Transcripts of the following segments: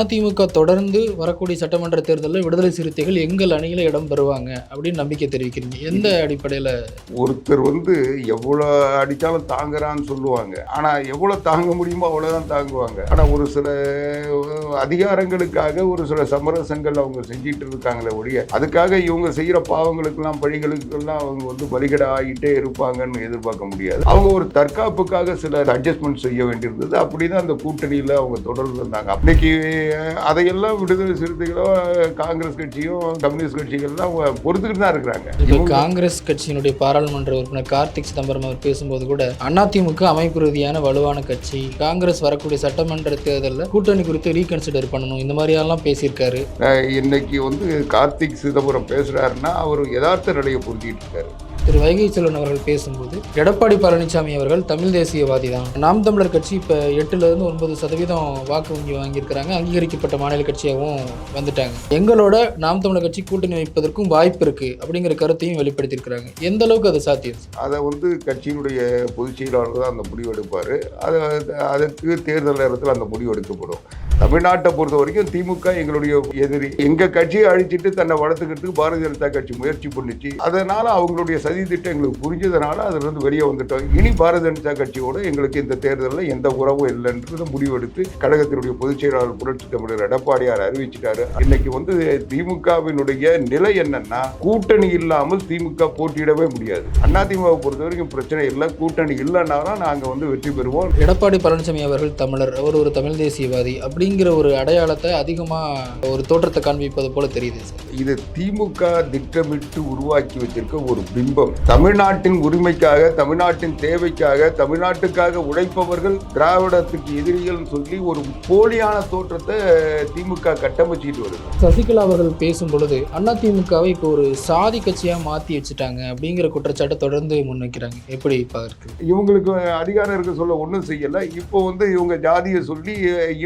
அதிமுக தொடர்ந்து வரக்கூடிய சட்டமன்ற தேர்தலில் விடுதலை சிறுத்தைகள் எங்கள் அணியில் இடம் பெறுவாங்க அப்படின்னு நம்பிக்கை தெரிவிக்கிறீங்க. எந்த அடிப்படையில்? ஒருத்தர் வந்து எவ்வளோ அடித்தாலும் தாங்குறான்னு சொல்லுவாங்க. ஆனால் எவ்வளோ தாங்க முடியுமோ அவ்வளோதான் தாங்குவாங்க. ஆனால் ஒரு சில அதிகாரங்களுக்காக ஒரு சில சமரசங்கள் அவங்க செஞ்சிட்டு இருக்காங்களே ஒழிய அதுக்காக இவங்க செய்கிற பாவங்களுக்கெல்லாம் பழிகளுக்கெல்லாம் அவங்க வந்து பலிகடை ஆகிட்டே இருப்பாங்கன்னு எதிர்பார்க்க முடியாது. அவங்க ஒரு தற்காப்புக்காக சில அட்ஜஸ்ட்மெண்ட் செய்ய வேண்டியிருந்தது. அப்படி தான் அந்த கூட்டணியில் அவங்க தொடர்ந்து இருந்தாங்க. அன்னைக்கு அதையெல்லாம் விடுதலை சிறுத்தைகளோ காங்கிரஸ் கட்சியும் கம்யூனிஸ்ட் கட்சிகள்லாம் பொறுத்துக்கிட்டு தான் இருக்கிறாங்க. காங்கிரஸ் கட்சியினுடைய பாராளுமன்ற உறுப்பினர் கார்த்திக் சிதம்பரம் அவர் பேசும்போது கூட அதிமுக அமைப்பு ரீதியான வலுவான கட்சி. காங்கிரஸ் வரக்கூடிய சட்டமன்ற தேர்தலில் கூட்டணி குறித்து ரீகன்சிடர் பண்ணணும். இந்த மாதிரியெல்லாம் பேசியிருக்காரு. இன்னைக்கு வந்து கார்த்திக் சிதம்பரம் பேசுறாருன்னா அவர் யதார்த்த நிலையை புரிஞ்சிட்டு இருக்காரு. திரு வைகை செல்வன் அவர்கள் பேசும்போது எடப்பாடி பழனிசாமி அவர்கள் தமிழ் தேசியவாதி தான். நாம் தமிழர் கட்சி இப்போ எட்டுலேருந்து ஒன்பது சதவீதம் வாக்கு வங்கி வாங்கியிருக்கிறாங்க. அங்கீகரிக்கப்பட்ட மாநில கட்சியாகவும் வந்துட்டாங்க. எங்களோட நாம் தமிழர் கட்சி கூட்டணி வைப்பதற்கும் வாய்ப்பு இருக்குது அப்படிங்கிற கருத்தையும் வெளிப்படுத்தியிருக்கிறாங்க. எந்த அளவுக்கு அது சாத்தியம்? அதை வந்து கட்சியினுடைய பொதுச் செயலாளர் தான் அந்த முடிவு எடுப்பார். அது அதற்கு தேர்தல் நேரத்தில் அந்த முடிவு எடுக்கப்படும். தமிழ்நாட்டை பொறுத்த வரைக்கும் திமுக எங்களுடைய எதிரி. எங்கள் கட்சியை அழிச்சிட்டு தன்னை வளர்த்துக்கிறதுக்கு பாரதிய ஜனதா கட்சி முயற்சி பண்ணிச்சு. அதனால் அவங்களுடைய சதி திட்டம் எங்களுக்கு புரிஞ்சதுனால அதுல இருந்து வெளியே வந்துட்டோம். இனி பாரதிய ஜனதா கட்சியோட எங்களுக்கு இந்த தேர்தலில் எந்த உறவும் இல்லைன்றது முடிவெடுத்து கழகத்தினுடைய பொதுச் செயலாளர் புரட்சி தமிழர் எடப்பாடியார் அறிவிச்சிட்டாரு. இன்னைக்கு வந்து திமுகவினுடைய நிலை என்னன்னா கூட்டணி இல்லாமல் திமுக போட்டியிடவே முடியாது. அதிமுகவை பொறுத்த வரைக்கும் பிரச்சனை இல்லை. கூட்டணி இல்லைன்னாலும் நாங்க வந்து வெற்றி பெறுவோம். எடப்பாடி பழனிசாமி அவர்கள் தமிழர் அவர் ஒரு தமிழ் தேசியவாதி அப்படிங்கிற ஒரு அடையாளத்தை அதிகமாக ஒரு தோற்றத்தை காண்பிப்பது போல தெரியுது. இது திமுக திட்டமிட்டு உருவாக்கி வச்சிருக்க ஒரு பிம்பம். தமிழ்நாட்டின் உரிமைக்காக தமிழ்நாட்டின் தேவைக்காக தமிழ்நாட்டுக்காக உழைப்பவர்கள் திராவிடத்துக்கு எதிரிகள் சொல்லி ஒரு போலியான தோற்றத்தை திமுக கட்டமைச்சிட்டு வருது. சசிகலா அவர்கள் பேசும் பொழுது அதிமுகவை இப்போ ஒரு சாதி கட்சியாக மாற்றி வச்சுட்டாங்க அப்படிங்கிற குற்றச்சாட்டை தொடர்ந்து முன்வைக்கிறாங்க. எப்படி பார்க்கு? இவங்களுக்கு அதிகாரம் இருக்க சொல்ல ஒன்றும் செய்யலை. இப்போ வந்து இவங்க ஜாதியை சொல்லி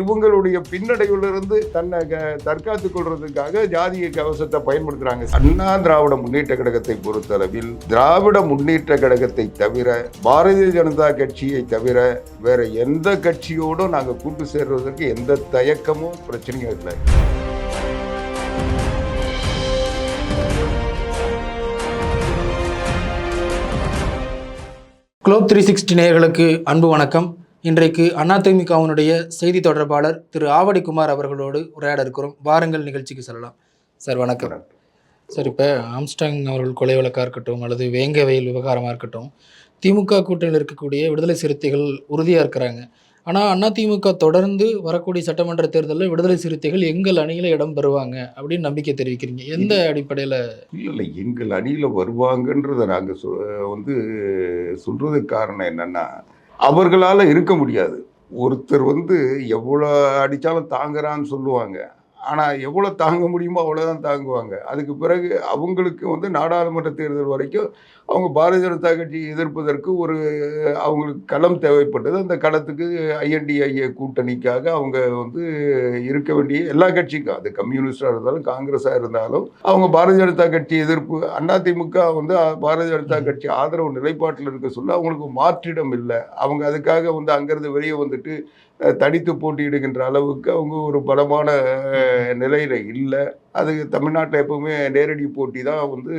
இவங்களுடைய பின்னடைவிலிருந்து தன்னை தற்காத்துக் கொள்றதுக்காக ஜாதிய கவசத்தை பயன்படுத்துறாங்க. அண்ணா திராவிட முன்னேற்ற கழகத்தை பொறுத்தளவில் திராவிட முன்னேற்ற கழகத்தை தவிர பாரதிய ஜனதா கட்சியை தவிர வேற எந்த கட்சியோடும் நாங்கள் கூட்டு சேர்வதற்கு எந்த தயக்கமும் பிரச்சனையும் இல்லை. குளோப் த்ரீ சிக்ஸ்டி நேயர்களுக்கு அன்பு வணக்கம். இன்றைக்கு அதிமுகவினுடைய செய்தி தொடர்பாளர் திரு ஆவடி குமார் அவர்களோடு உரையாட இருக்கிறோம் வாருங்கள் நிகழ்ச்சிக்கு செல்லலாம். சார் வணக்கம். சார் இப்போ ஆம்ஸ்டாங் அவர்கள் கொலை வழக்காக இருக்கட்டும் அல்லது வேங்க வயல் விவகாரமாக இருக்கட்டும் திமுக கூட்டணியில் இருக்கக்கூடிய விடுதலை சிறுத்தைகள் உறுதியாக இருக்கிறாங்க. ஆனால் அதிமுக தொடர்ந்து வரக்கூடிய சட்டமன்ற தேர்தலில் விடுதலை சிறுத்தைகள் எங்கள் அணியில் இடம் பெறுவாங்க அப்படின்னு நம்பிக்கை தெரிவிக்கிறீங்க. எந்த அடிப்படையில்? இல்லை இல்லை எங்கள் அணியில் வருவாங்கன்றதை நாங்கள் சொ வந்து சொல்கிறதுக்கு காரணம் என்னென்னா அவர்களால் இருக்க முடியாது. ஒருத்தர் வந்து எவ்வளோ அடித்தாலும் தாங்குறான்னு சொல்லுவாங்க. ஆனால் எவ்வளோ தாங்க முடியுமோ அவ்வளோதான் தாங்குவாங்க. அதுக்கு பிறகு அவங்களுக்கு வந்து நாடாளுமன்ற தேர்தல் வரைக்கும் அவங்க பாரதிய ஜனதா கட்சி எதிர்ப்பதற்கு ஒரு அவங்களுக்கு களம் தேவைப்பட்டது. அந்த களத்துக்கு ஐஎன்டிஐஏ கூட்டணிக்காக அவங்க வந்து இருக்க வேண்டிய எல்லா கட்சிக்கும் அது கம்யூனிஸ்டாக இருந்தாலும் காங்கிரஸாக இருந்தாலும் அவங்க பாரதிய ஜனதா கட்சி எதிர்ப்பு அதிமுக வந்து பாரதிய ஜனதா கட்சி ஆதரவு நிலைப்பாட்டில் இருக்க சொல்ல அவங்களுக்கு மாற்றிடம் இல்லை. அவங்க அதுக்காக வந்து அங்கேருந்து வெளியே வந்துட்டு தனித்து போட்டியிடுகின்ற அளவுக்கு அவங்க ஒரு பலமான நிலையில இல்லை. அது தமிழ்நாட்டில் எப்பவுமே நேரடி போட்டி தான் வந்து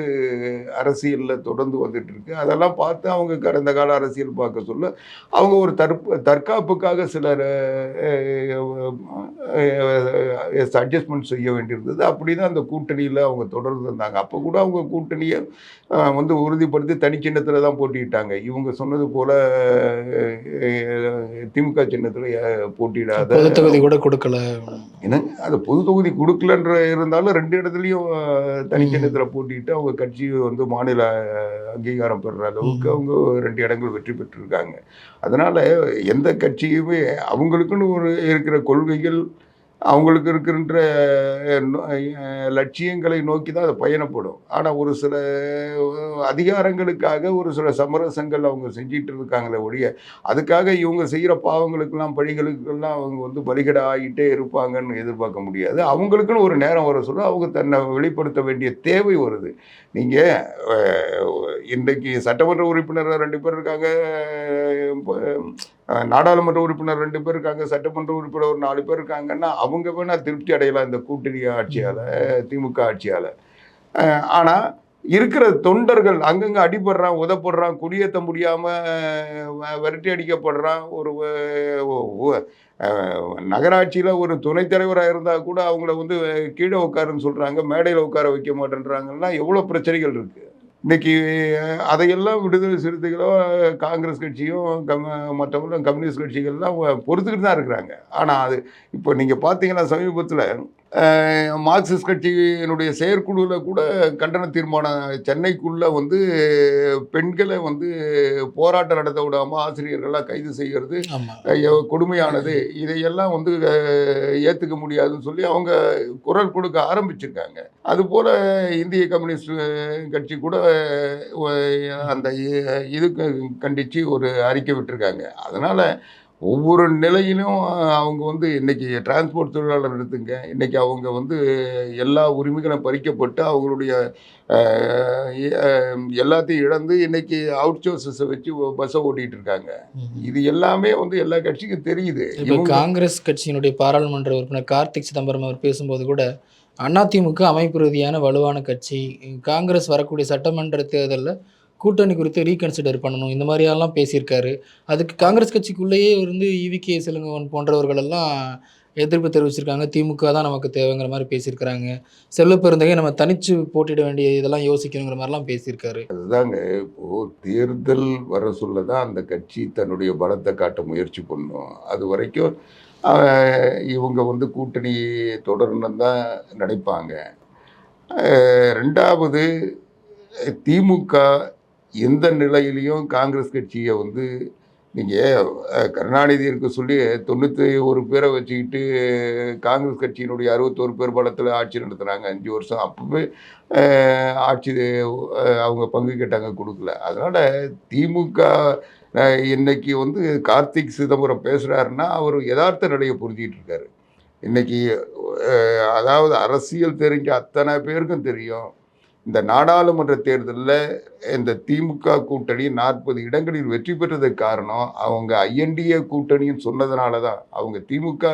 அரசியலில் தொடர்ந்து வந்துட்டு இருக்கு. அதெல்லாம் பார்த்து அவங்க கடந்த கால அரசியல் பார்க்க சொல்ல அவங்க ஒரு தற்ப தற்காப்புக்காக சிலர் அட்ஜஸ்ட்மெண்ட் செய்ய வேண்டியிருந்தது. அப்படி தான் அந்த கூட்டணியில் அவங்க தொடர்ந்து இருந்தாங்க. அப்போ கூட அவங்க கூட்டணியை வந்து உறுதிப்படுத்தி தனிச்சின்னத்தில் தான் போட்டியிட்டாங்க. இவங்க சொன்னது போல திமுக சின்னத்தில் போட்டியிடாத பொது தொகுதி கூட கொடுக்கல. என்ன? அது பொது தொகுதி கொடுக்கலன்ற இருந்தாலும் ரெண்டு இடத்துலையும் தனிச்சின்னத்தில் போட்டிட்டு அவங்க கட்சி வந்து மாநில அங்கீகாரம் பெறுற அளவுக்கு அவங்க ரெண்டு இடங்கள் வெற்றி பெற்றிருக்காங்க. அதனால எந்த கட்சியுமே அவங்களுக்குன்னு ஒரு இருக்கிற கொள்கைகள் அவங்களுக்கு இருக்கின்ற லட்சியங்களை நோக்கி தான் அது பயணப்படும். ஆனால் ஒரு சில அதிகாரங்களுக்காக ஒரு சில சமரசங்கள் அவங்க செஞ்சிட்டு இருக்காங்களே ஒழிய அதுக்காக இவங்க செய்கிற பாவங்களுக்கெல்லாம் பழிகளுக்கெல்லாம் அவங்க வந்து பலிகடை ஆகிட்டே இருப்பாங்கன்னு எதிர்பார்க்க முடியாது. அவங்களுக்குன்னு ஒரு நேரம் வர சொல்ல அவங்க தன்னை வெளிப்படுத்த வேண்டிய தேவை வருது. நீங்கள் இன்றைக்கு சட்டமன்ற உறுப்பினர் ரெண்டு பேர் இருக்காங்க நாடாளுமன்ற உறுப்பினர் ரெண்டு பேர் இருக்காங்க சட்டமன்ற உறுப்பினர் ஒரு நாலு பேர் இருக்காங்கன்னா அவங்க அவங்க வேணா திருப்தி அடையலாம் இந்த கூட்டணி ஆட்சியால் திமுக ஆட்சியால். ஆனால் இருக்கிற தொண்டர்கள் அங்கங்கே அடிபடுறான் உதப்படுறான் குடியேற்ற முடியாமல் விரட்டி அடிக்கப்படுறான். ஒரு நகராட்சியில் ஒரு துணைத் தலைவராக இருந்தால் கூட அவங்கள வந்து கீழே உட்காருன்னு சொல்கிறாங்க மேடையில் உட்கார வைக்க மாட்டேன்றாங்கன்னா எவ்வளோ பிரச்சனைகள் இருக்குது இன்னைக்கு அதையெல்லாம் விடுதலை சிறுத்தைகளோ காங்கிரஸ் கட்சியும் கம் மற்றவங்களும் கம்யூனிஸ்ட் கட்சிகள்லாம் பொறுத்துக்கிட்டு தான் இருக்கிறாங்க. ஆனால் அது இப்போ நீங்கள் பார்த்தீங்கன்னா சமீபத்தில் மார்க்சிஸ்ட் கட்சியினுடைய செயற்குழுவில் கூட கண்டன தீர்மானம் சென்னைக்குள்ளே வந்து பெண்களை வந்து போராட்டம் நடத்த விடாமல் ஆசிரியர்கள்லாம் கைது செய்கிறது கொடுமையானது. இதையெல்லாம் வந்து ஏத்துக்க முடியாதுன்னு சொல்லி அவங்க குரல் கொடுக்க ஆரம்பிச்சிருக்காங்க. அதுபோல இந்திய கம்யூனிஸ்ட் கட்சி கூட அந்த இதுக்கு கண்டிச்சு ஒரு அறிக்கை விட்டிருக்காங்க. அதனால ஒவ்வொரு நிலையிலும் அவங்க வந்து இன்னைக்கு டிரான்ஸ்போர்ட் தொழிலாளர் எடுத்துங்க. இன்னைக்கு அவங்க வந்து எல்லா உரிமைகளும் பறிக்கப்பட்டு அவங்களுடைய எல்லாத்தையும் இழந்து இன்னைக்கு அவுட் சோர்சஸை வச்சு பஸ்ஸை ஓட்டிட்டு இருக்காங்க. இது எல்லாமே வந்து எல்லா கட்சிக்கும் தெரியுது. இப்போ காங்கிரஸ் கட்சியினுடைய பாராளுமன்ற உறுப்பினர் கார்த்திக் சிதம்பரம் அவர் பேசும்போது கூட அதிமுக அமைப்பு ரீதியான வலுவான கட்சி காங்கிரஸ் வரக்கூடிய சட்டமன்ற தேர்தலில் கூட்டணி குறித்து ரீகன்சிடர் பண்ணணும். இந்த மாதிரியெல்லாம் பேசியிருக்காரு. அதுக்கு காங்கிரஸ் கட்சிக்குள்ளேயே இருந்து இவி கே செலுங்கவன் போன்றவர்கள் எல்லாம் எதிர்ப்பு தெரிவிச்சிருக்காங்க. திமுக தான் நமக்கு தேவைங்கிற மாதிரி பேசியிருக்கிறாங்க. செல்வ பெருந்தகை நம்ம தனிச்சு போட்டிட வேண்டிய இதெல்லாம் யோசிக்கணுங்கிற மாதிரிலாம் பேசியிருக்காரு. அதுதாங்க இப்போது தேர்தல் வர சொல்ல தான் அந்த கட்சி தன்னுடைய பலத்தை காட்ட முயற்சி பண்ணும். அது வரைக்கும் இவங்க வந்து கூட்டணி தொடரணும் தான் நினைப்பாங்க. ரெண்டாவது திமுக எந்த நிலையிலையும் காங்கிரஸ் கட்சியை வந்து நீங்கள் கருணாநிதி இருக்க சொல்லி தொண்ணூற்றி ஒரு பேரை வச்சுக்கிட்டு காங்கிரஸ் கட்சியினுடைய அறுபத்தோரு பேர் பலத்தில் ஆட்சி நடத்துனாங்க அஞ்சு வருஷம். அப்போவே ஆட்சி அவங்க பங்கு கேட்டாங்க கொடுக்கல. அதனால் திமுக இன்னைக்கு வந்து கார்த்திக் சிதம்பரம் பேசுகிறாருன்னா அவர் யதார்த்த நிலையை புரிஞ்சிக்கிட்டு இருக்காரு. இன்னைக்கு அதாவது அரசியல் தெரிஞ்ச அத்தனை பேருக்கும் தெரியும். இந்த நாடாளுமன்ற தேர்தலில் இந்த திமுக கூட்டணி நாற்பது இடங்களில் வெற்றி பெற்றதுக்கு காரணம் அவங்க ஐஎன்டிஏ கூட்டணின்னு சொன்னதுனால தான் அவங்க திமுக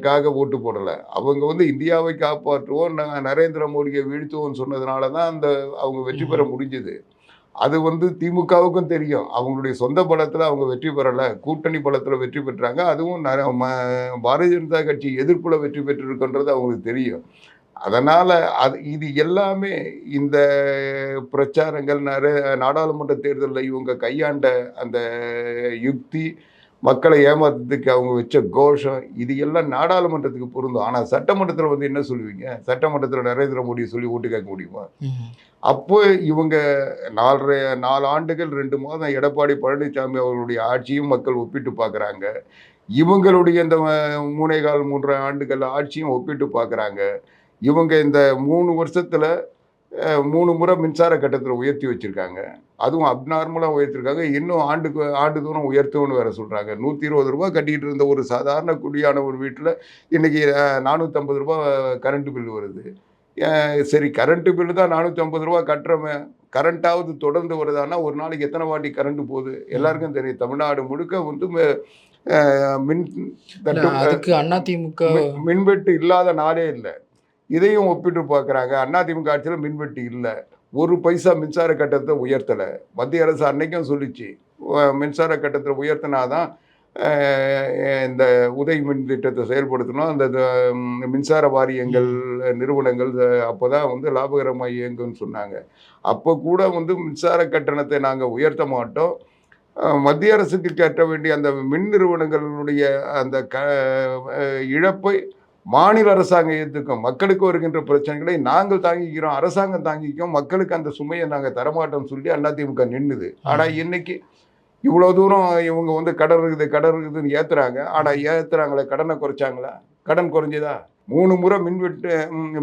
காக ஓட்டு போடலை. அவங்க வந்து இந்தியாவை காப்பாற்றுவோம் ந- நரேந்திர மோடியை வீழ்த்துவோம்னு சொன்னதுனால தான் அந்த அவங்க வெற்றி பெற முடிஞ்சது. அது வந்து திமுகவுக்கும் தெரியும். அவங்களுடைய சொந்த பலத்தில் அவங்க வெற்றி பெறலை. கூட்டணி பலத்தில் வெற்றி பெற்றாங்க. அதுவும் பாரதிய ஜனதா கட்சி எதிர்ப்புல வெற்றி பெற்றிருக்குன்றது அவங்களுக்கு தெரியும். அதனால் அது இது எல்லாமே இந்த பிரச்சாரங்கள் நர நாடாளுமன்ற தேர்தலில் இவங்க கையாண்ட அந்த யுக்தி மக்களை ஏமாத்துறதுக்கு அவங்க வச்ச கோஷம் இது எல்லாம் நாடாளுமன்றத்துக்கு பொருந்தும். ஆனால் சட்டமன்றத்தில் வந்து என்ன சொல்லுவீங்க? சட்டமன்றத்தில் நரேந்திர மோடியை சொல்லி ஓட்டு கேட்க முடியுமா. அப்போ இவங்க நாலரை நாலு ஆண்டுகள் ரெண்டு மாதம் எடப்பாடி பழனிசாமி அவர்களுடைய ஆட்சியும் மக்கள் ஒப்பிட்டு பார்க்குறாங்க இவங்களுடைய இந்த மூணே கால் மூன்றரை ஆண்டுகள் ஆட்சியும் ஒப்பிட்டு பார்க்குறாங்க இவங்க இந்த மூணு வருஷத்தில் மூணு முறை மின்சார கட்டணத்தில் உயர்த்தி வச்சுருக்காங்க. அதுவும் அப்நார்மலாக உயர்த்திருக்காங்க. இன்னும் ஆண்டுக்கு ஆண்டு தூரம் உயர்த்தும்னு வேற சொல்கிறாங்க நூற்றி இருபது ரூபா கட்டிக்கிட்டு இருந்த ஒரு சாதாரண குடியான ஒரு வீட்டில் இன்றைக்கி நானூற்றம்பது ரூபா கரண்ட் பில் வருது. சரி கரண்ட்டு பில்லு தான் நானூற்றி ஐம்பது ரூபா கட்டுறோமே. கரண்ட்டாவது தொடர்ந்து வருதான்னா ஒரு நாளைக்கு எத்தனை வாட்டி கரண்ட் போகுது? எல்லாருக்கும் தெரியும். தமிழ்நாடு முழுக்க வந்து மின் அதுக்கு அதிமுக மின்- மின்வெட்டு இல்லாத நாடே இல்லை. இதையும் ஒப்பிட்டு பார்க்குறாங்க. அதிமுக ஆட்சியில் மின்வெட்டு இல்லை. ஒரு பைசா மின்சார கட்டணத்தை உயர்த்தலை. மத்திய அரசு அன்னைக்கும் சொல்லிச்சு. மின்சார கட்டணத்தை உயர்த்தினாதான் தான் இந்த உதவி மின் திட்டத்தை செயல்படுத்தணும். அந்த த- மின்சார வாரியங்கள் நிறுவனங்கள் அப்போ தான் வந்து லாபகரமாக இயங்குன்னு சொன்னாங்க. அப்போ கூட வந்து மின்சார கட்டணத்தை நாங்கள் உயர்த்த மாட்டோம். மத்திய அரசுக்கு கட்ட வேண்டிய அந்த மின் நிறுவனங்களுடைய அந்த க இழப்பை மாநில அரசாங்கம் ஏற்றுக்கும் மக்களுக்கு வருகின்ற பிரச்சனைகளை நாங்கள் தாங்கிக்கிறோம் அரசாங்கம் தாங்கிக்கும் மக்களுக்கு அந்த சுமையை நாங்கள் தரமாட்டோம்னு சொல்லி அதிமுக நின்னுது. ஆனால் இன்னைக்கு இவ்வளோ தூரம் இவங்க வந்து கடன் இருக்குது கடன் இருக்குதுன்னு ஏற்றுறாங்க ஆனால் ஏற்றுறாங்களே கடனை குறைச்சாங்களா? கடன் குறைஞ்சதா? மூணு முறை மின்வெட்டு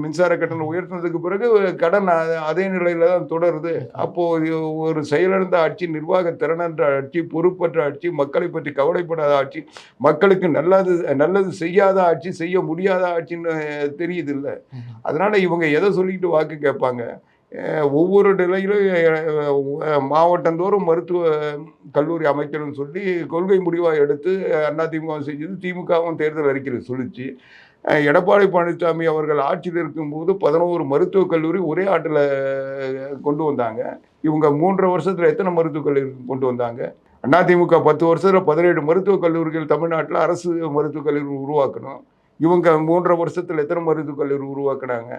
மின்சார கட்டணம் உயர்த்தினதுக்கு பிறகு கடன் அதே நிலையில தான் தொடருது. அப்போ இது ஒரு செயலிழந்த ஆட்சி நிர்வாக திறனற்ற ஆட்சி பொறுப்பற்ற ஆட்சி மக்களை பற்றி கவலைப்படாத ஆட்சி மக்களுக்கு நல்லது நல்லது செய்யாத ஆட்சி செய்ய முடியாத ஆட்சின்னு தெரியுது இல்லை. அதனால இவங்க எதை சொல்லிட்டு வாக்கு கேட்பாங்க? ஒவ்வொரு நிலையிலும் மாவட்டந்தோறும் மருத்துவ கல்லூரி அமைக்கணும்னு சொல்லி கொள்கை முடிவாக எடுத்து அதிமுக செஞ்சது திமுகவும் தேர்தல் அறிக்கையில் சொல்லிச்சு. எடப்பாடி பழனிசாமி அவர்கள் ஆட்சியில் இருக்கும்போது பதினோரு மருத்துவக் கல்லூரி ஒரே ஆட்டில் கொண்டு வந்தாங்க. இவங்க மூன்றரை வருஷத்தில் எத்தனை மருத்துவக் கல்லூரி கொண்டு வந்தாங்க? அதிமுக பத்து வருஷத்தில் பதினேழு மருத்துவக் கல்லூரிகள் தமிழ்நாட்டில் அரசு மருத்துவக் கல்லூரி உருவாக்கணும். இவங்க மூன்றரை வருஷத்தில் எத்தனை மருத்துவக் கல்லூரி உருவாக்குனாங்க?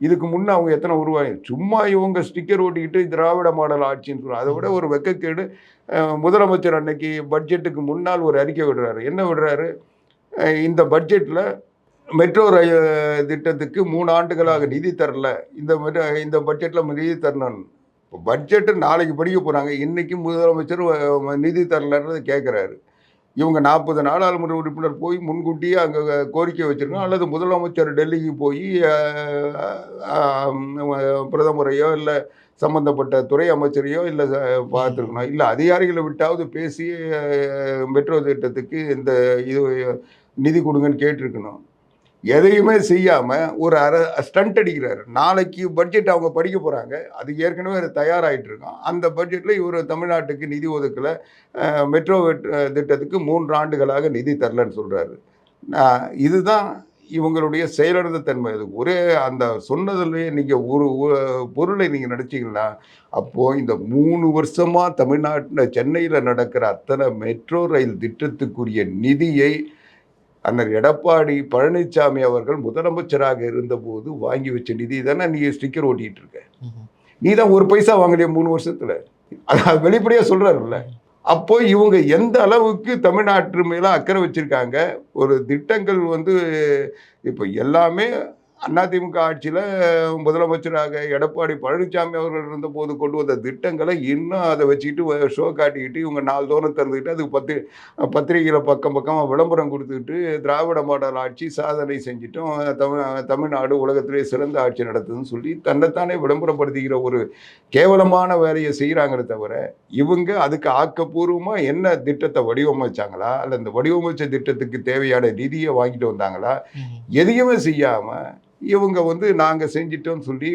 இதுக்கு முன்னே அவங்க எத்தனை உருவாங்க சும்மா இவங்க ஸ்டிக்கர் ஓட்டிக்கிட்டு திராவிட மாடல் ஆட்சின்னு சொல்லுவாங்க அதை விட ஒரு வெக்கக்கேடு முதலமைச்சர் அன்னைக்கு பட்ஜெட்டுக்கு முன்னால் ஒரு அறிக்கை விடுறாரு. என்ன விடுறாரு? இந்த பட்ஜெட்டில் மெட்ரோ ரயில் திட்டத்துக்கு மூணு ஆண்டுகளாக நிதி தரல. இந்த இந்த பட்ஜெட்டில் நிதி தரணும் இப்போ பட்ஜெட்டு நாளைக்கு படிக்க போகிறாங்க இன்றைக்கும் முதலமைச்சர் நிதி தரலன்றது கேட்குறாரு இவங்க நாற்பது நாடாளுமன்ற உறுப்பினர் போய் முன்கூட்டியே அங்கே கோரிக்கை வச்சுருக்கோம் அல்லது முதலமைச்சர் டெல்லிக்கு போய் பிரதமரையோ இல்லை சம்மந்தப்பட்ட துறை அமைச்சரையோ இல்லை பார்த்துருக்கணும். இல்லை அதிகாரிகளை விட்டாவது பேசி மெட்ரோ திட்டத்துக்கு இந்த இது நிதி கொடுங்கன்னு கேட்டிருக்கணும். எதையுமே செய்யாமல் ஒரு அர ஸ்டண்ட் அடிக்கிறாரு. நாளைக்கு பட்ஜெட் அவங்க படிக்க போகிறாங்க அது ஏற்கனவே அது தயாராகிட்டு இருக்கோம். அந்த பட்ஜெட்டில் இவர் தமிழ்நாட்டுக்கு நிதி ஒதுக்கலை. மெட்ரோ வெட்- திட்டத்துக்கு மூன்று ஆண்டுகளாக நிதி தரலன்னு சொல்கிறாரு இதுதான் இவங்களுடைய செயலிழந்த தன்மை. அது ஒரே அந்த சொன்னதுலேயே நீங்கள் ஒரு ஒரு பொருளை நீங்கள் நினச்சிங்கன்னா அப்போது இந்த மூணு வருஷமாக தமிழ்நாட்டில் சென்னையில் நடக்கிற அத்தனை மெட்ரோ ரயில் திட்டத்துக்குரிய நிதியை அண்ணன் எடப்பாடி பழனிசாமி அவர்கள் முதலமைச்சராக இருந்தபோது வாங்கி வச்ச நிதி தானே நீ ஸ்டிக்கர் ஓட்டிகிட்டு இருக்க. நீ தான் ஒரு பைசா வாங்கலையே மூணு வருஷத்துல. அது வெளிப்படையாக சொல்றாருல்ல. அப்போ இவங்க எந்த அளவுக்கு தமிழ்நாட்டு மேல அக்கறை வச்சிருக்காங்க ஒரு திட்டங்கள் வந்து இப்போ எல்லாமே அதிமுக ஆட்சியில் முதலமைச்சராக எடப்பாடி பழனிசாமி அவர்கள் இருந்தபோது கொண்டு வந்த திட்டங்களை இன்னும் அதை வச்சுக்கிட்டு ஷோ காட்டிக்கிட்டு இவங்க நாள்தோறும் திறந்துக்கிட்டு அதுக்கு பத்து பத்திரிகையில் பக்கம் பக்கமாக விளம்பரம் கொடுத்துக்கிட்டு திராவிட மாடல் ஆட்சி சாதனை செஞ்சிட்டோம். தமிழ் தமிழ்நாடு உலகத்திலே சிறந்த ஆட்சி நடத்துதுன்னு சொல்லி தன்னைத்தானே விளம்பரப்படுத்திக்கிற ஒரு கேவலமான வேலையை செய்கிறாங்களே தவிர இவங்க அதுக்கு ஆக்கப்பூர்வமாக என்ன திட்டத்தை வடிவமைச்சாங்களா? அல்ல இந்த வடிவமைச்ச திட்டத்துக்கு தேவையான நிதியை வாங்கிட்டு வந்தாங்களா? எதையுமே செய்யாமல் இவங்க வந்து நாங்கள் செஞ்சிட்டோம்னு சொல்லி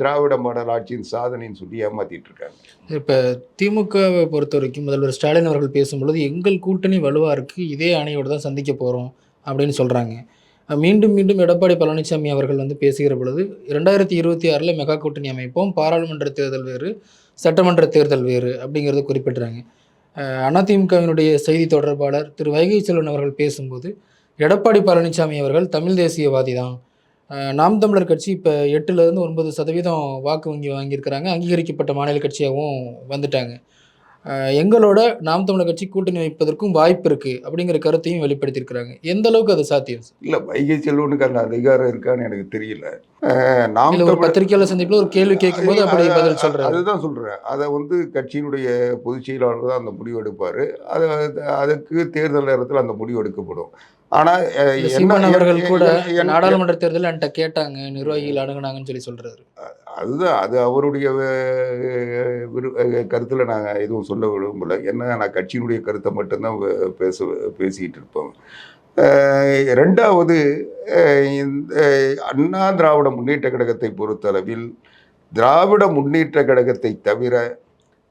திராவிட மாடல் ஆட்சியின் சாதனைன்னு சொல்லி ஏமாத்திட்டு இருக்காங்க. இப்போ திமுகவை பொறுத்த வரைக்கும் முதல்வர் ஸ்டாலின் அவர்கள் பேசும்பொழுது எங்கள் கூட்டணி வலுவாக இருக்குது இதே அணையோடு தான் சந்திக்க போகிறோம் அப்படின்னு சொல்கிறாங்க மீண்டும் மீண்டும் எடப்பாடி பழனிசாமி அவர்கள் வந்து பேசுகிற பொழுது ரெண்டாயிரத்தி இருபத்தி ஆறில் மெகா கூட்டணி அமைப்போம் பாராளுமன்ற தேர்தல் வேறு சட்டமன்ற தேர்தல் வேறு அப்படிங்கிறத குறிப்பிட்றாங்க. அதிமுகவினுடைய செய்தி தொடர்பாளர் திரு. வைகை செல்வன் அவர்கள் பேசும்போது எடப்பாடி பழனிசாமி அவர்கள் தமிழ் தேசியவாதி தான் நாம் தமிழர் கட்சி இப்போ எட்டுலேருந்து ஒன்பது சதவீதம் வாக்கு வங்கி வாங்கியிருக்கிறாங்க. அங்கீகரிக்கப்பட்ட மாநில கட்சியாகவும் வந்துட்டாங்க. எங்களோட நாம் தமிழர் கட்சி கூட்டணி வைப்பதற்கும் வாய்ப்பு இருக்குது அப்படிங்கிற கருத்தையும் வெளிப்படுத்தியிருக்கிறாங்க. எந்த அளவுக்கு அது சாத்தியம்? இல்லை வைகை செல்வனுக்கு அந்த அதிகாரம் இருக்கான்னு எனக்கு தெரியல. நாம் ஒரு பத்திரிகையாளர் சந்திப்பில் ஒரு கேள்வி கேட்கும்போது அப்படி பதில் சொல்கிறாரு அதுதான் சொல்றேன். அதை வந்து கட்சியினுடைய பொதுச் செயலாளர் தான் அந்த முடிவு எடுப்பாரு அது அதுக்கு தேர்தல் நேரத்தில் அந்த முடிவு எடுக்கப்படும். ஆனா அஹ், இல்ல, என்ன- சீமான் அவர்கள் கூட நாடாளுமன்ற தேர்தலில் என்கிட்ட கேட்டாங்க நிர்வாகிகள் அணுகுனாங்கன்னு சொல்லி சொல்றாரு. அதுதான் அது அவருடைய கருத்துல நான் எதுவும் சொல்ல விரும்பல. என்ன நான் கட்சியினுடைய கருத்தை மட்டும்தான் பேச பேசிக்கிட்டு இருப்போம் ரெண்டாவது இந்த அண்ணா திராவிட முன்னேற்ற கழகத்தை பொறுத்தளவில் திராவிட முன்னேற்ற கழகத்தை தவிர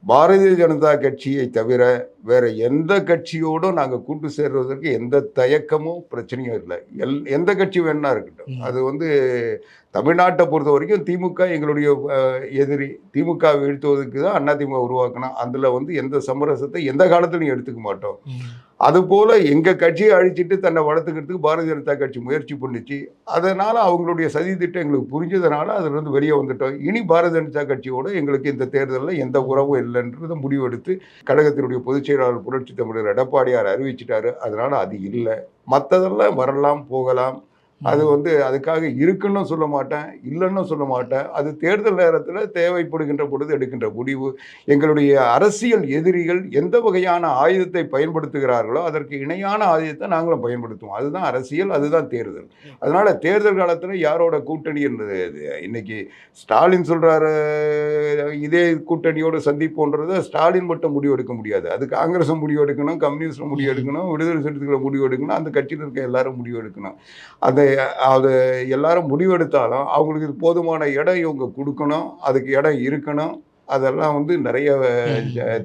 பாரதிய ஜனதா கட்சியை தவிர வேற எந்த கட்சியோடும் நாங்கள் கூட்டு சேர்வதற்கு எந்த தயக்கமும் பிரச்சனையும் இல்லை எல் எந்த கட்சி வேணா இருக்கட்டும். அது வந்து தமிழ்நாட்டை பொறுத்த வரைக்கும் திமுக எங்களுடைய எதிரி. திமுக வீழ்த்துவதற்கு தான் அதிமுக உருவாக்கணும் அதில் வந்து எந்த சமரசத்தை எந்த காலத்துலையும் எடுத்துக்க மாட்டோம். அதுபோல எங்க கட்சியை அழிச்சிட்டு தன்னை வளர்த்துக்கிறதுக்கு பாரதிய ஜனதா கட்சி முயற்சி பண்ணுச்சு. அதனால அவங்களுடைய சதி திட்டம் எங்களுக்கு புரிஞ்சதுனால அதுல இருந்து வெளியே வந்துட்டோம். இனி பாரதிய ஜனதா கட்சியோட எங்களுக்கு இந்த தேர்தலில் எந்த உறவும் இல்லைன்றத முடிவெடுத்து கழகத்தினுடைய பொதுச் செயலாளர் புரட்சி தமிழர் எடப்பாடியார் அறிவிச்சிட்டாரு. அதனால அது இல்லை. மற்றதெல்லாம் வரலாம் போகலாம். அது வந்து அதுக்காக இருக்குன்னு சொல்ல மாட்டேன் இல்லைன்னு சொல்ல மாட்டேன். அது தேர்தல் நேரத்தில் தேவைப்படுகின்ற பொழுது எடுக்கின்ற முடிவு. எங்களுடைய அரசியல் எதிரிகள் எந்த வகையான ஆயுதத்தை பயன்படுத்துகிறார்களோ அதற்கு இணையான ஆயுதத்தை நாங்களும் பயன்படுத்துவோம். அதுதான் அரசியல் அதுதான் தேர்தல். அதனால தேர்தல் காலத்தில் யாரோட கூட்டணி இருந்தது இன்னைக்கு ஸ்டாலின் சொல்றாரு இதே கூட்டணியோடு சந்திப்போன்றதை ஸ்டாலின் மட்டும் முடிவு எடுக்க முடியாது. அது காங்கிரஸும் முடிவு எடுக்கணும் கம்யூனிஸ்டும் முடிவு எடுக்கணும் விடுதலை சிறுத்தைகளை முடிவு எடுக்கணும் அந்த கட்சியில் இருக்க எல்லாரும் முடிவு எடுக்கணும் அந்த அது எல்லாரும் முடிவெடுத்தாலும் அவங்களுக்கு போதுமான இடம் இவங்க கொடுக்கணும் அதுக்கு இடம் இருக்கணும். அதெல்லாம் வந்து நிறைய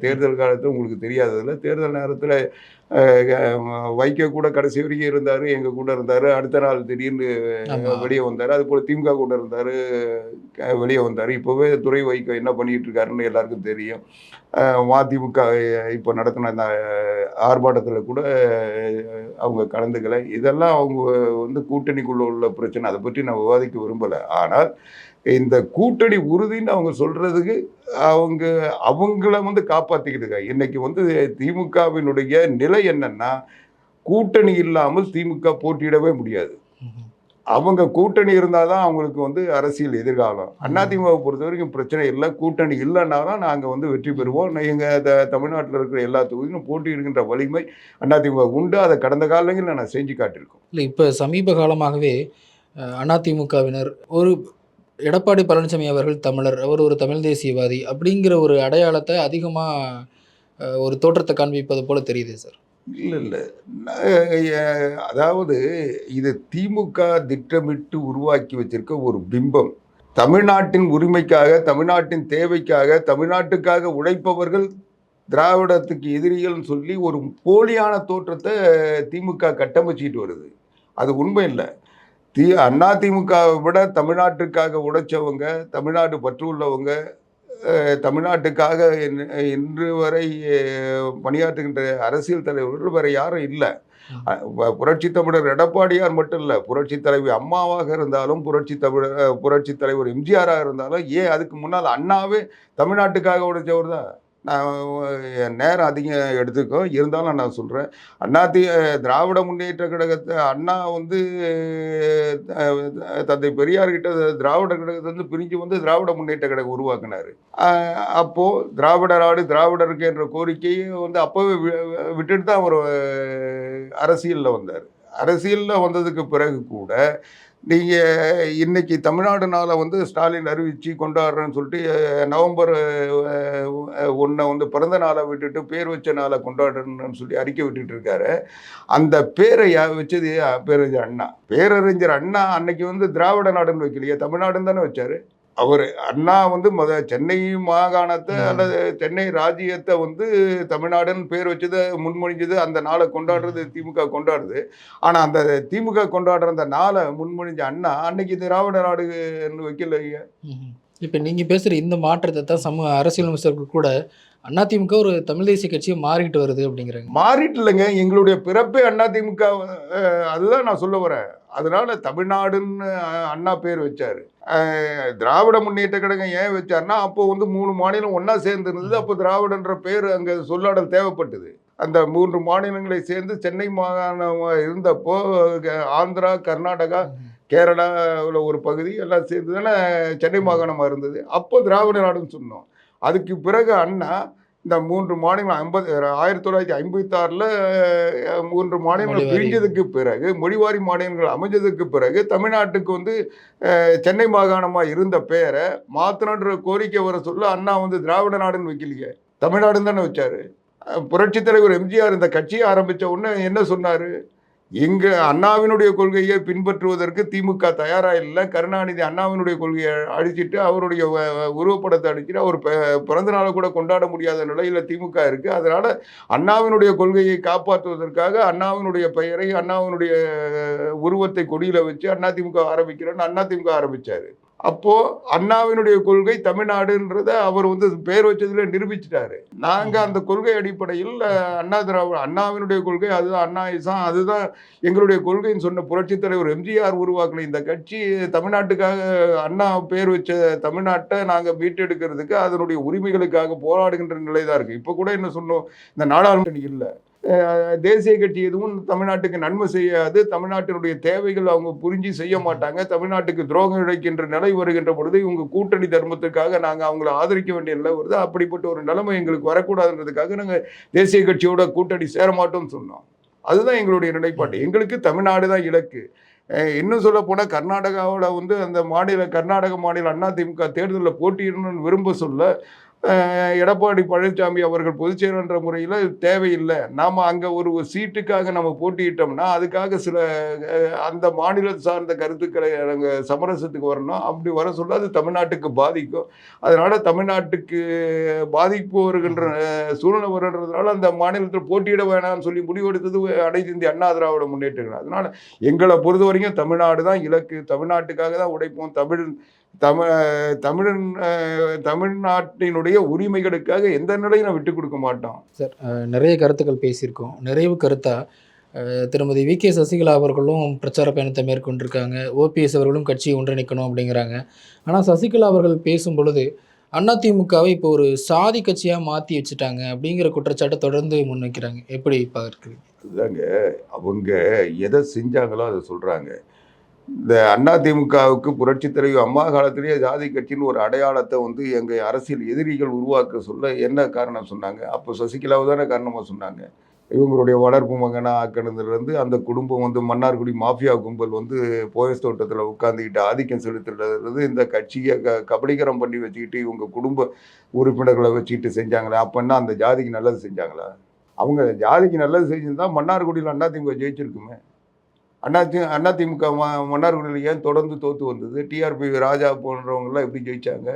தேர்தல் காலத்தில் உங்களுக்கு தெரியாததில்ல தேர்தல் நேரத்தில் வைக்க கூட கடைசி வரைக்கும் இருந்தார் எங்கள் கூட இருந்தார் அடுத்த நாள் திடீர்னு. வெளியே வந்தார். அது போல் திமுக கூட இருந்தார் வெளியே வந்தார். இப்போவே துறை வைக்க என்ன பண்ணிட்டு இருக்காருன்னு எல்லாருக்கும் தெரியும். மதிமுக இப்போ நடத்தின அந்த ஆர்ப்பாட்டத்தில் கூட அவங்க கலந்துக்கலை. இதெல்லாம் அவங்க வந்து கூட்டணிக்குள்ள உள்ள பிரச்சனை. அதை பற்றி நான் விவாதிக்க விரும்பலை. ஆனால் இந்த கூட்டணி உறுதின்னு அவங்க சொல்கிறதுக்கு அவங்க அவங்கள வந்து காப்பாற்றிக்கிட்டு இருக்காங்க வந்து திமுகவினுடைய நிலை என்னென்னா கூட்டணி இல்லாமல் திமுக போட்டியிடவே முடியாது. அவங்க கூட்டணி இருந்தால் தான் அவங்களுக்கு வந்து அரசியல் எதிர்காலம். அதிமுகவை பொறுத்த வரைக்கும் பிரச்சனை இல்லை. கூட்டணி இல்லைன்னா தான் நாங்கள் வந்து வெற்றி பெறுவோம். எங்கள் த தமிழ்நாட்டில் இருக்கிற எல்லா தொகுதியிலும் போட்டியிடுகின்ற வலிமை அதிமுக உண்டு. அதை கடந்த காலங்களில் நான் செஞ்சு காட்டியிருக்கோம். இல்லை இப்போ சமீப காலமாகவே அதிமுகவினர் ஒரு எடப்பாடி பழனிசாமி அவர்கள் தமிழர் அவர் ஒரு தமிழ் தேசியவாதி அப்படிங்கிற ஒரு அடையாளத்தை அதிகமாக ஒரு தோற்றத்தை காண்பிப்பது போல தெரியுது சார். இல்லை இல்லை. அதாவது இது திமுக திட்டமிட்டு உருவாக்கி வச்சிருக்க ஒரு பிம்பம். தமிழ்நாட்டின் உரிமைக்காக தமிழ்நாட்டின் தேவைக்காக தமிழ்நாட்டுக்காக உழைப்பவர்கள் திராவிடத்துக்கு எதிரிகள்னு சொல்லி ஒரு போலியான தோற்றத்தை திமுக கட்டமைச்சிட்டு வருது. அது உண்மை இல்லை. தி அண்ணா திமுகவை விட தமிழ்நாட்டுக்காக உழைச்சவங்க தமிழ்நாடு பற்று உள்ளவங்க தமிழ்நாட்டுக்காக இன்று- வரை பணியாற்றுகின்ற அரசியல் தலைவர்கள் வேற யாரும் இல்லை. புரட்சி தமிழர் எடப்பாடியார் மட்டும் இல்லை. புரட்சி தலைவி அம்மாவாக இருந்தாலும் புரட்சி தமிழர் புரட்சி தலைவர் எம்ஜிஆராக இருந்தாலும் ஏன் அதுக்கு முன்னால் அண்ணாவே தமிழ்நாட்டுக்காக உழைச்சவர் தான்? நான் நேரம் அதிகம் எடுத்துக்கோ. இருந்தாலும் நான் சொல்கிறேன் அண்ணா தி திராவிட முன்னேற்ற கழகத்தை அண்ணா வந்து தந்தை பெரியார்கிட்ட திராவிட கழகத்தை வந்து பிரிஞ்சு வந்து திராவிட முன்னேற்ற கழகம் உருவாக்குனாரு. அப்போது திராவிட நாடு திராவிடருக்கு என்ற கோரிக்கையை வந்து அப்போவே வி- விட்டுட்டு தான் அவர் அரசியலில் வந்தார். அரசியலில் வந்ததுக்கு பிறகு கூட நீங்கள் இன்னைக்கு தமிழ்நாடு நாளை வந்து ஸ்டாலின் அறிவித்து கொண்டாடுறேன்னு சொல்லிட்டு நவம்பர் ஒன்றை வந்து பிறந்த நாளை விட்டுட்டு பேர் வச்ச நாளை கொண்டாடுறேன்னு சொல்லி அறிக்கை விட்டுட்டு இருக்காரு. அந்த பேரை வச்சது பேரறிஞர் அண்ணா. பேரறிஞர் அண்ணா அன்னைக்கு வந்து திராவிட நாடுன்னு வைக்கலையே தமிழ்நாடுன்னு தானே வச்சாரு? அவர் அண்ணா வந்து முத சென்னை மாகாணத்தை. அல்லது சென்னை ராஜ்யத்தை வந்து தமிழ்நாடுன்னு பேர் வச்சது முன்மொழிஞ்சது அந்த நாளை கொண்டாடுறது திமுக கொண்டாடுது. ஆனா அந்த திமுக கொண்டாடுற அந்த நாளை முன்மொழிஞ்ச அண்ணா அன்னைக்கு திராவிட நாடுன்னு வைக்கல இப்போ நீங்கள் பேசுகிற இந்த மாற்றத்தை தான் சமூக அரசியல் விமர்சகர்கள் கூட அதிமுக ஒரு தமிழ் தேசிய கட்சியை மாறிக்கிட்டு வருது அப்படிங்கிறாங்க. மாறிட்டு இல்லைங்க. எங்களுடைய பிறப்பே அண்ணா திமுக அஹ், அதுதான் நான் சொல்ல வரேன் அதனால தமிழ்நாடுன்னு அண்ணா பேர் வச்சாரு. திராவிட முன்னேற்ற கழகம் ஏன் வச்சாருன்னா அப்போ வந்து மூணு மாநிலம் ஒண்ணா சேர்ந்து இருந்தது அப்போ திராவிடன்ற பேர் அங்கே சொல்லாடல் தேவைப்பட்டது. அந்த மூன்று மாநிலங்களை சேர்ந்து சென்னை மாகாணமாக இருந்தப்போ ஆந்திரா கர்நாடகா கேரளாவில் ஒரு பகுதி எல்லாம் சேர்ந்து தானே சென்னை மாகாணமாக இருந்தது. அப்போ திராவிட நாடுன்னு சொன்னோம். அதுக்கு பிறகு அண்ணா இந்த மூன்று மாநிலம் ஐம்பது ஆயிரத்தி தொள்ளாயிரத்தி ஐம்பத்தி ஆறில் மூன்று மாநிலங்கள். பிரிஞ்சதுக்கு பிறகு மொழிவாரி மாநிலங்கள் அமைஞ்சதுக்கு பிறகு தமிழ்நாட்டுக்கு வந்து சென்னை மாகாணமாக இருந்த பேரை மாத்தணுன்ற கோரிக்கை வர சொல்ல அண்ணா வந்து திராவிட நாடுன்னு வைக்கலையே. தமிழ்நாடுன்னு தானே வச்சாரு. புரட்சித் தலைவர் எம்ஜிஆர் இந்த கட்சியை ஆரம்பித்த உடனே என்ன சொன்னார்? எங்க அண்ணாவினுடைய கொள்கையை பின்பற்றுவதற்கு திமுக தயாரா இல்லை. கருணாநிதி அண்ணாவினுடைய கொள்கையை அழிச்சிட்டு அவருடைய உருவப்படத்தை அடிச்சுட்டு அவர் பிறந்த நாளை கூட கொண்டாட முடியாத நிலையில திமுக இருக்கு. அதனால அண்ணாவினுடைய கொள்கையை காப்பாற்றுவதற்காக அண்ணாவினுடைய பெயரை அண்ணாவினுடைய உருவத்தை கொடியில வச்சு அண்ணா திமுக ஆரம்பிக்கிறேன்னு அண்ணா திமுக ஆரம்பிச்சாரு. அப்போ அண்ணாவினுடைய கொள்கை தமிழ்நாடுன்றத அவர் வந்து பேர் வச்சதுல நிரூபிச்சிட்டாரு. நாங்க அந்த கொள்கை அடிப்படையில் அண்ணா திராவிட அண்ணாவினுடைய கொள்கை அதுதான் அண்ணாயிசம் அதுதான் எங்களுடைய கொள்கைன்னு சொன்ன புரட்சித் தலைவர் எம்ஜிஆர் உருவாக்கின இந்த கட்சி தமிழ்நாட்டுக்காக அண்ணா பேர் வச்ச தமிழ்நாட்டை நாங்கள் மீட்டெடுக்கிறதுக்கு அதனுடைய உரிமைகளுக்காக போராடுகின்ற நிலை தான் இருக்கு. இப்போ கூட என்ன சொன்னோம் இந்த நாடாளுமன்ற இல்லை. தேசிய கட்சி எதுவும் தமிழ்நாட்டுக்கு நன்மை செய்யாது. தமிழ்நாட்டினுடைய தேவைகள் அவங்க புரிஞ்சு செய்ய மாட்டாங்க. தமிழ்நாட்டுக்கு துரோகம் இழைக்கின்ற நிலை வருகின்ற பொழுது இவங்க கூட்டணி தர்மத்துக்காக நாங்கள் அவங்கள ஆதரிக்க வேண்டிய நிலை வருது. அப்படிப்பட்ட ஒரு நிலைமை எங்களுக்கு வரக்கூடாதுன்றதுக்காக நாங்கள் தேசிய கட்சியோட கூட்டணி சேர மாட்டோம்னு சொன்னோம். அதுதான் எங்களுடைய நிலைப்பாடு. எங்களுக்கு தமிழ்நாடு தான் இலக்கு. இன்னும் சொல்ல போனால் கர்நாடகாவோட வந்து அந்த மாநில கர்நாடக மாநில அதிமுக தேர்தலில் போட்டியிடணும்னு விரும்ப சொல்ல எடப்பாடி பழனிசாமி அவர்கள் பொதுச் செயலர் முறையில் தேவையில்லை. நாம் அங்கே ஒரு ஒரு சீட்டுக்காக நம்ம போட்டியிட்டோம்னா அதுக்காக சில அந்த மாநிலம் சார்ந்த கருத்துக்களை நாங்கள் சமரசத்துக்கு வரணும். அப்படி வர சொல்ல அது தமிழ்நாட்டுக்கு பாதிக்கும். அதனால தமிழ்நாட்டுக்கு பாதிப்பு வருகின்ற சூழ்நிலை வருன்றதுனால அந்த மாநிலத்தில் போட்டியிட வேணாம்னு சொல்லி முடிவெடுத்தது அனைத்து இந்திய அண்ணா திராவிட முன்னேற்றங்கள் அதனால எங்களை பொறுத்த வரைக்கும் தமிழ்நாடு தான் இலக்கு. தமிழ்நாட்டுக்காக தான் உடைப்போம். தமிழ் தமிழ் தமிழன் தமிழ்நாட்டினுடைய உரிமைகளுக்காக எந்த நிலையும் விட்டு கொடுக்க மாட்டோம். சார் நிறைய கருத்துக்கள் பேசியிருக்கோம். நிறைவு கருத்தா? அஹ், திருமதி வி. கே. சசிகலா அவர்களும் பிரச்சார பயணத்தை மேற்கொண்டிருக்காங்க. ஓபிஎஸ் அவர்களும் கட்சியை ஒன்றிணைக்கணும் அப்படிங்கிறாங்க. ஆனால் சசிகலா அவர்கள் பேசும் பொழுது அதிமுகவை இப்போ ஒரு சாதி கட்சியாக மாற்றி வச்சுட்டாங்க அப்படிங்கிற குற்றச்சாட்டை தொடர்ந்து முன்வைக்கிறாங்க. எப்படி பார்க்குறீங்க? அதுதாங்க அவங்க எதை செஞ்சாங்களோ அதை சொல்றாங்க. இந்த அண்ணா திமுகவுக்கு புரட்சித்துறையும் அம்மா காலத்திலேயே ஜாதி கட்சின்னு ஒரு அடையாளத்தை வந்து எங்கள் அரசியல் எதிரிகள் உருவாக்க சொல்ல என்ன காரணம் சொன்னாங்க? அப்போ சசிகலாவை தானே காரணமாக சொன்னாங்க. இவங்களுடைய வளர்ப்பு மகனாக ஆக்கினதுலேருந்து அந்த குடும்பம் வந்து மன்னார்குடி மாஃபியா கும்பல் வந்து போயஸ் தோட்டத்தில் உட்காந்துக்கிட்டு ஆதிக்கம் செலுத்துறது இந்த கட்சியை க கபடிகரம் பண்ணி வச்சுக்கிட்டு இவங்க குடும்ப உறுப்பினர்களை வச்சுக்கிட்டு செஞ்சாங்களே அப்போன்னா அந்த ஜாதிக்கு நல்லது செஞ்சாங்களா? அவங்க ஜாதிக்கு நல்லது செஞ்சிருந்தா மன்னார்குடியில் அதிமுக ஜெயிச்சிருக்குமே. அண்ணா அதிமுக ம மன்னார்குடியில் ஏன் தொடர்ந்து தோற்று வந்தது? டிஆர்பி ராஜா போன்றவங்கெல்லாம் எப்படி ஜெயிச்சாங்க?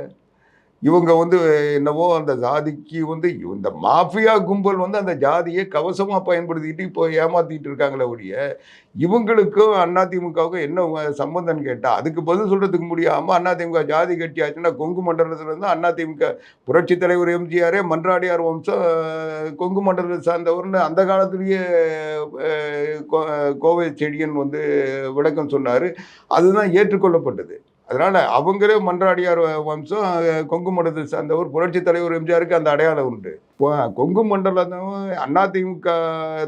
இவங்க வந்து என்னவோ அந்த ஜாதிக்கு வந்து இந்த மாஃபியா கும்பல் வந்து அந்த ஜாதியை கவசமாக பயன்படுத்திக்கிட்டு இப்போ ஏமாத்திட்டு இருக்காங்களே ஒழிய இவங்களுக்கும் அதிமுகவுக்கும் என்ன சம்பந்தம் கேட்டால் அதுக்கு பதில் சொல்கிறதுக்கு முடியாமல் அதிமுக ஜாதி கட்சி ஆச்சுன்னா கொங்கு மண்டலத்துல இருந்து அதிமுக புரட்சி தலைவர் எம்ஜிஆரே மன்றாடியார் வம்சம் கொங்கு மண்டலத்தை சார்ந்தவர்னு அந்த காலத்திலேயே கோ- கோவை செடியன் வந்து விளக்கம் சொன்னார். அதுதான் ஏற்றுக்கொள்ளப்பட்டது. அதனால் அவங்களே மன்றாடியார் வம்சம் கொங்கு மண்டலத்தை சார்ந்தவர் புரட்சி தலைவர் எம்ஜிஆருக்கு அந்த அடையாளம் உண்டு. இப்போ கொங்கு மண்டலமும் அதிமுக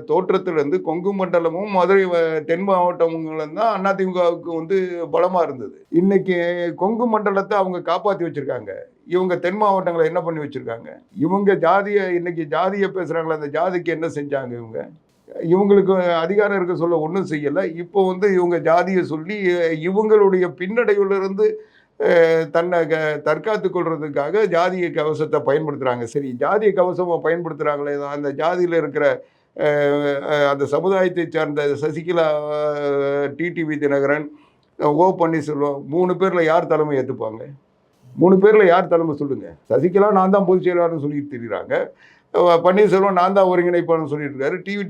தோற்றத்திலிருந்து கொங்கு மண்டலமும் மதுரை வ- தென் மாவட்டங்களும் தான் அதிமுகவுக்கு வந்து பலமாக இருந்தது. இன்னைக்கு கொங்கு மண்டலத்தை அவங்க காப்பாற்றி வச்சிருக்காங்க. இவங்க தென் மாவட்டங்களை என்ன பண்ணி வச்சுருக்காங்க? இவங்க ஜாதியை இன்னைக்கு ஜாதியை பேசுகிறாங்களே அந்த ஜாதிக்கு என்ன செஞ்சாங்க இவங்க? இவங்களுக்கு அதிகாரம் இருக்க சொல்ல ஒன்றும் செய்யலை. இப்போ வந்து இவங்க ஜாதியை சொல்லி இவங்களுடைய பின்னடைவுலேருந்து தன்னை க தற்காத்து கொள்றதுக்காக ஜாதிய கவசத்தை பயன்படுத்துகிறாங்க சரி ஜாதிய கவசமாக பயன்படுத்துகிறாங்களே அந்த ஜாதியில் இருக்கிற அந்த சமுதாயத்தை சார்ந்த சசிகலா டிடிவி தினகரன் ஓ பன்னீர்செல்வம் மூணு பேரில் யார் தலைமை ஏற்றுப்பாங்க மூணு பேரில் யார் தலைமை சொல்லுங்கள் சசிகலா நான் தான் பொதுச் செயலாளர்னு சொல்லிட்டு தெரியுறாங்க. பன்னீர்செல்வம் நான் தான் ஒருங்கிணைப்பாளர்னு சொல்லிட்டு இருக்காரு. டிவி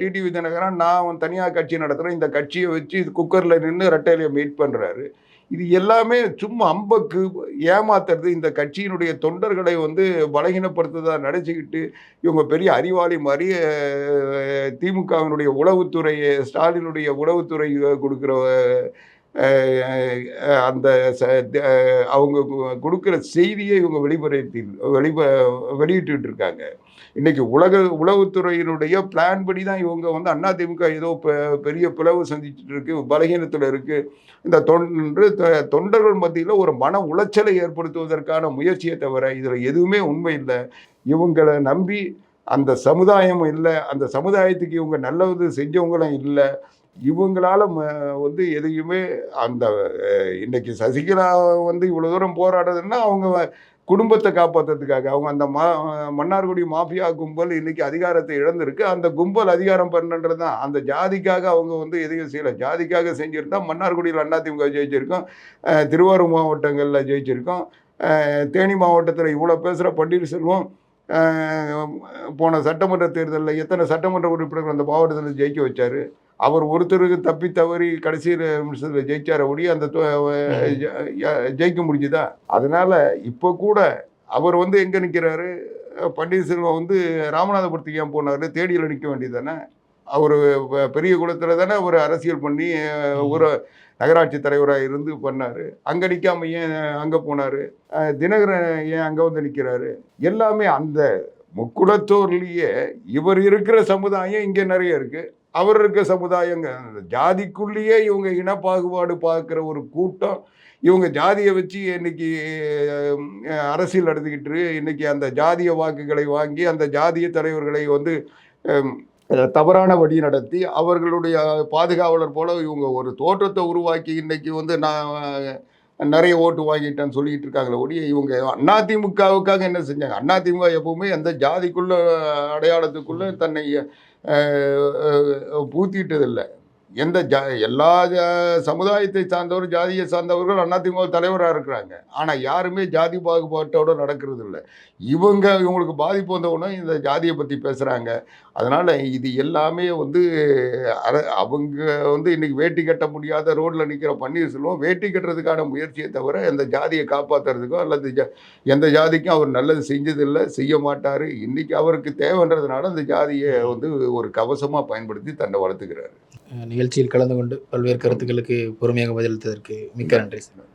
டிடிவி தினகரன் நான் தனியாக கட்சி நடத்துகிறேன் இந்த கட்சியை வச்சு குக்கரில் நின்று ரெட்டையில மீட் பண்ணுறாரு இது எல்லாமே சும்மா அம்பக்கு ஏமாத்துறது இந்த கட்சியினுடைய தொண்டர்களை வந்து பலகீனப்படுத்துறதா நினச்சிக்கிட்டு இவங்க பெரிய அறிவாளி மாதிரி திமுகவினுடைய உளவுத்துறை ஸ்டாலினுடைய உளவுத்துறை கொடுக்குற அந்த ச- அவங்க கு- கொடுக்குற செய்தியை இவங்க வெளிப்படுத்தி வெளிப்ப வெளியிட்டு இருக்காங்க இன்னைக்கு உலக உளவுத்துறையினுடைய பிளான் படி தான் இவங்க வந்து அதிமுக ஏதோ பெரிய பிளவு சந்திச்சுட்டு இருக்கு பலகீனத்தில் இருக்கு. இந்த தொன்று தொ- தொண்டர்கள் மத்தியில் ஒரு மன உளைச்சலை ஏற்படுத்துவதற்கான முயற்சியை தவிர இதில் எதுவுமே உண்மை இல்லை. இவங்களை நம்பி அந்த சமுதாயம் இல்லை. அந்த சமுதாயத்துக்கு இவங்க நல்லது செஞ்சவங்களும் இல்லை. இவங்களால ம- வந்து எதையுமே அந்த இன்றைக்கி இன்னைக்கு சசிகலா வந்து இவ்வளோ தூரம் போராடுறதுன்னா அவங்க குடும்பத்தை காப்பாற்றுறதுக்காக அவங்க அந்த மா மன்னார்குடி மாஃபியா கும்பல் இன்னைக்கு அதிகாரத்தை இழந்திருக்கு. அந்த கும்பல் அதிகாரம் பண்ணுன்றது தான். அந்த ஜாதிக்காக அவங்க வந்து எதையும் செய்யலை. ஜாதிக்காக செஞ்சுருந்தா மன்னார்குடியில் அதிமுக ஜெயிச்சிருக்கோம். திருவாரூர் மாவட்டங்களில் ஜெயிச்சிருக்கோம். தேனி மாவட்டத்தில் இவ்வளோ பேசுகிற பன்னீர்செல்வம் போன சட்டமன்ற தேர்தலில் எத்தனை சட்டமன்ற உறுப்பினர்கள் அந்த மாவட்டத்தில் ஜெயிக்க வச்சார்? அவர் ஒருத்தருக்கு தப்பி தவறி கடைசி நிமிஷத்தில் ஜெயிச்சார ஒழிய அந்த ஜெயிக்க முடிஞ்சுதா? அதனால இப்போ கூட அவர் வந்து எங்கே நிற்கிறாரு பன்னீர்செல்வம் வந்து ராமநாதபுரத்துக்கு ஏன் போனார் தேடியில் நிற்க வேண்டியது தானே அவர் பெரிய குளத்தில் தானே ஒரு அரசியல் பண்ணி ஒரு நகராட்சி தலைவராக இருந்து பண்ணார். அங்கே நிற்காம ஏன் அங்கே போனார்? தினகரன் ஏன் அங்கே வந்து நிற்கிறாரு எல்லாமே அந்த முக்குளத்தூர்லேயே இவர் இருக்கிற சமுதாயம் இங்கே நிறைய இருக்குது அவர் இருக்க சமுதாயங்க ஜாதிக்குள்ளேயே இவங்க இனப்பாகுபாடு பார்க்குற ஒரு கூட்டம் இவங்க ஜாதியை வச்சு இன்னைக்கு அரசியல் நடத்திக்கிட்டு இன்னைக்கு அந்த ஜாதிய வாக்குகளை வாங்கி அந்த ஜாதிய தலைவர்களை வந்து தவறான வழி நடத்தி அவர்களுடைய பாதுகாவலர் போல இவங்க ஒரு தோற்றத்தை உருவாக்கி இன்னைக்கு வந்து நான் நிறைய ஓட்டு வாங்கிட்டேன்னு சொல்லிட்டு இருக்காங்களே ஒழிய இவங்க அதிமுகவுக்காக என்ன செஞ்சாங்க? அதிமுக எப்பவுமே எந்த ஜாதிக்குள்ள அடையாளத்துக்குள்ள தன்னை பூத்திட்டதில்லை. எந்த ஜா எல்லா ஜா- சமுதாயத்தை சார்ந்தவர் ஜாதியை சார்ந்தவர்கள் அதிமுக தலைவராக இருக்கிறாங்க. ஆனால் யாருமே ஜாதி பாகுபாட்டோட நடக்கிறது இல்லை இவங்க இவங்களுக்கு பாதிப்பு வந்தவுடனே இந்த ஜாதியை பற்றி பேசுகிறாங்க அதனால் இது எல்லாமே வந்து அர அவங்க வந்து இன்றைக்கி வேட்டி கட்ட முடியாத ரோட்டில் நிற்கிற பன்னீர்செல்வம் வேட்டி கட்டுறதுக்கான முயற்சியை தவிர இந்த ஜாதியை காப்பாற்றுறதுக்கோ அல்லது ஜ எந்த ஜாதிக்கும் அவர் நல்லது செஞ்சதில்லை செய்ய மாட்டார். இன்றைக்கி அவருக்கு தேவைன்றதுனால அந்த ஜாதியை வந்து ஒரு கவசமாக பயன்படுத்தி தன்னை வளர்த்துக்கிறாரு. நிகழ்ச்சியில் கலந்து கொண்டு பல்வேறு கருத்துக்களுக்கு பொறுமையாக பதிலளித்ததற்கு மிக்க நன்றி. சார்